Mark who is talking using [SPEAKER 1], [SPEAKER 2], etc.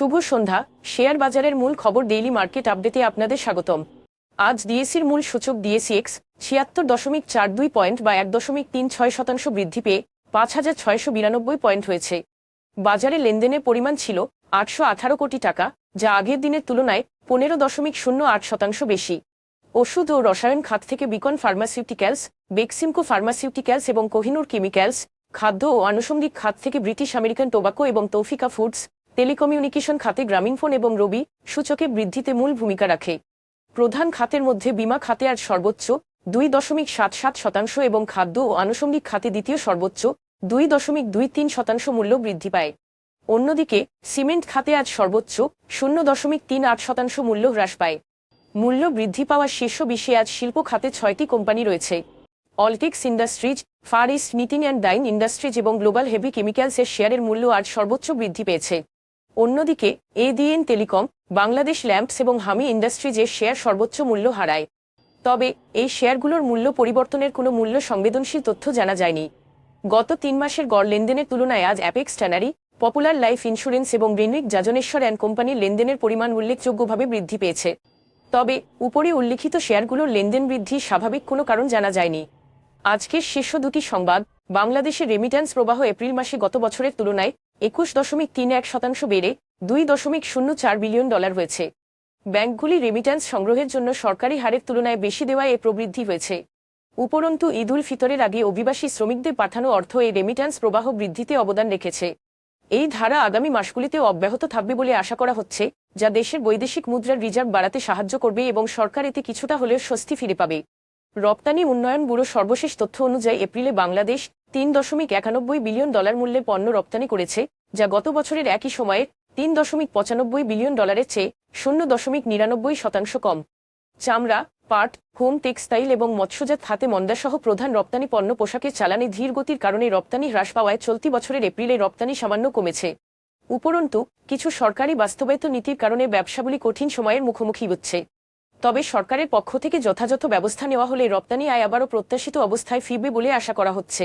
[SPEAKER 1] শুভ সন্ধ্যা। Share বাজারের মূল খবর ডেইলি মার্কেট আপডেটে আপনাদের স্বাগতম। আজ ডিএসির মূল সূচক ডিএসি এক্স ছিয়াত্তর দশমিক চার দুই পয়েন্ট বা এক দশমিক তিন ছয় শতাংশ বৃদ্ধি পেয়ে পাঁচ হাজার ছয়শো বিরানব্বই পয়েন্ট হয়েছে। বাজারে লেনদেনের পরিমাণ ছিল আটশো আঠারো কোটি টাকা, যা আগের দিনের তুলনায় পনেরো দশমিক শূন্য আট শতাংশ বেশি। ওষুধ ও রসায়ন খাত থেকে বিকন ফার্মাসিউটিক্যালস, বেক্সিমকো ফার্মাসিউটিক্যালস এবং কোহিনুর কেমিক্যালস, খাদ্য ও আনুষঙ্গিক খাত থেকে ব্রিটিশ আমেরিকান টোবাকো এবং তৌফিকা ফুডস টেলিকমিউনিকেশন খাতে গ্রামীণফোন এবং রবি সূচকে বৃদ্ধিতে মূল ভূমিকা রাখে। প্রধান খাতের মধ্যে বিমা খাতে আর সর্বোচ্চ দুই দশমিক সাত সাত শতাংশ এবং খাদ্য ও আনুষঙ্গিক খাতে দ্বিতীয় সর্বোচ্চ দুই দশমিক দুই তিন শতাংশ মূল্য বৃদ্ধি পায়। অন্যদিকে সিমেন্ট খাতে আজ সর্বোচ্চ শূন্য দশমিক তিন আট শতাংশ মূল্য হ্রাস পায়। মূল্য বৃদ্ধি পাওয়ার শীর্ষ বিশ্বে আজ শিল্প খাতে ছয়টি কোম্পানি রয়েছে। Alltex industries, Far East knitting and dyeing industries এবং গ্লোবাল হেভি কেমিক্যালসের শেয়ারের মূল্য আজ সর্বোচ্চ বৃদ্ধি পেয়েছে। অন্যদিকে এডিএন টেলিকম, বাংলাদেশ ল্যাম্পস এবং হামি ইন্ডাস্ট্রিজের শেয়ার সর্বোচ্চ মূল্য হারায়। তবে, এই শেয়ারগুলোর মূল্য পরিবর্তনের কোনো মূল্য সংবেদনশীল তথ্য জানা যায়নি। গত তিন মাসের গড় লেনদেনের তুলনায় আজ Apex tannery, popular life insurance এবং রিনিক জাজনেশ্বর অ্যান্ড কোম্পানির লেনদেনের পরিমাণ উল্লেখযোগ্যভাবে বৃদ্ধি পেয়েছে। তবে, উপরে উল্লিখিত শেয়ারগুলোর লেনদেন বৃদ্ধি স্বাভাবিক কোনো কারণ জানা যায়নি। আজকের শীর্ষ দুটি সংবাদ, বাংলাদেশের রেমিট্যান্স প্রবাহ এপ্রিল মাসে গত বছরের তুলনায় একুশ দশমিক তিন এক শতাংশ বেড়ে দুই দশমিক শূন্য চার বিলিয়ন ডলার হয়েছে। ব্যাংকগুলি রেমিট্যান্স সংগ্রহের জন্য সরকারি হারের তুলনায় বেশি দেওয়ায় এ প্রবৃদ্ধি হয়েছে। উপরন্তু, ঈদুল ফিতরের আগে অভিবাসী শ্রমিকদের পাঠানো অর্থ এই রেমিট্যান্স প্রবাহ বৃদ্ধিতে অবদান রেখেছে। এই ধারা আগামী মাসগুলিতেও অব্যাহত থাকবে বলে আশা করা হচ্ছে, যা দেশের বৈদেশিক মুদ্রার রিজার্ভ বাড়াতে সাহায্য করবে এবং সরকার এতে কিছুটা হলেও স্বস্তি ফিরে পাবে। রপ্তানি উন্নয়ন ব্যুরো সর্বশেষ তথ্য অনুযায়ী এপ্রিলে বাংলাদেশ তিন দশমিক একানব্বই বিলিয়ন ডলার মূল্যের পণ্য রপ্তানি করেছে, যা গত বছরের একই সময়ে তিন দশমিক পঁচানব্বই বিলিয়ন ডলারের চেয়ে শূন্য দশমিক নিরানব্বই শতাংশ কম। চামড়া, পাট, হোম, টেক্সটাইল এবং মৎস্যজাত খাতে মন্দাসহ প্রধান রপ্তানি পণ্য পোশাকের চালানে ধীর গতির কারণে রপ্তানি হ্রাস পাওয়ায় চলতি বছরের এপ্রিলে রপ্তানি সামান্য কমেছে। উপরন্তু, কিছু সরকারি বাস্তবায়িত নীতির কারণে ব্যবসাগুলি কঠিন সময়ের মুখোমুখি হচ্ছে। তবে সরকারের পক্ষ থেকে যথাযথ ব্যবস্থা নেওয়া হলে রপ্তানি আয় আবারও প্রত্যাশিত অবস্থায় ফিরবে বলে আশা করা হচ্ছে।